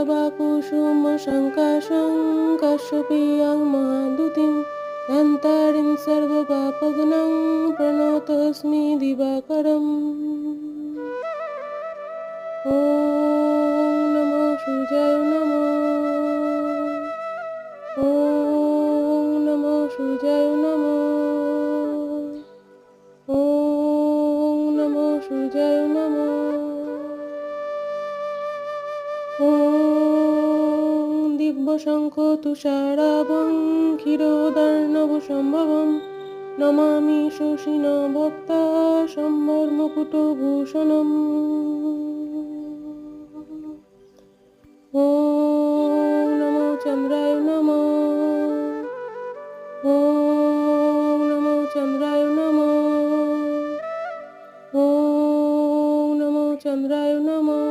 जवाकुसुम शङ्काशं कश्यपीयां महादुतिं धन्तारिं सर्वपापगणं प्रणतोऽस्मि दिवाकरम् ॐ नमो सूर्याय नमो ॐ नमो सूर्याय नमो ॐ नमो सूर्याय नमो দিব্য শঙ্খ তুষারাবঙ্গিরোদার্ণব সম্ভবম নমামি শোষিণ ভক্তা সম্বর মুকুট ভূষণম ও নমো চন্দ্রায় নম। ও নমো চন্দ্রায় নম। ও নমো চন্দ্রায় নম।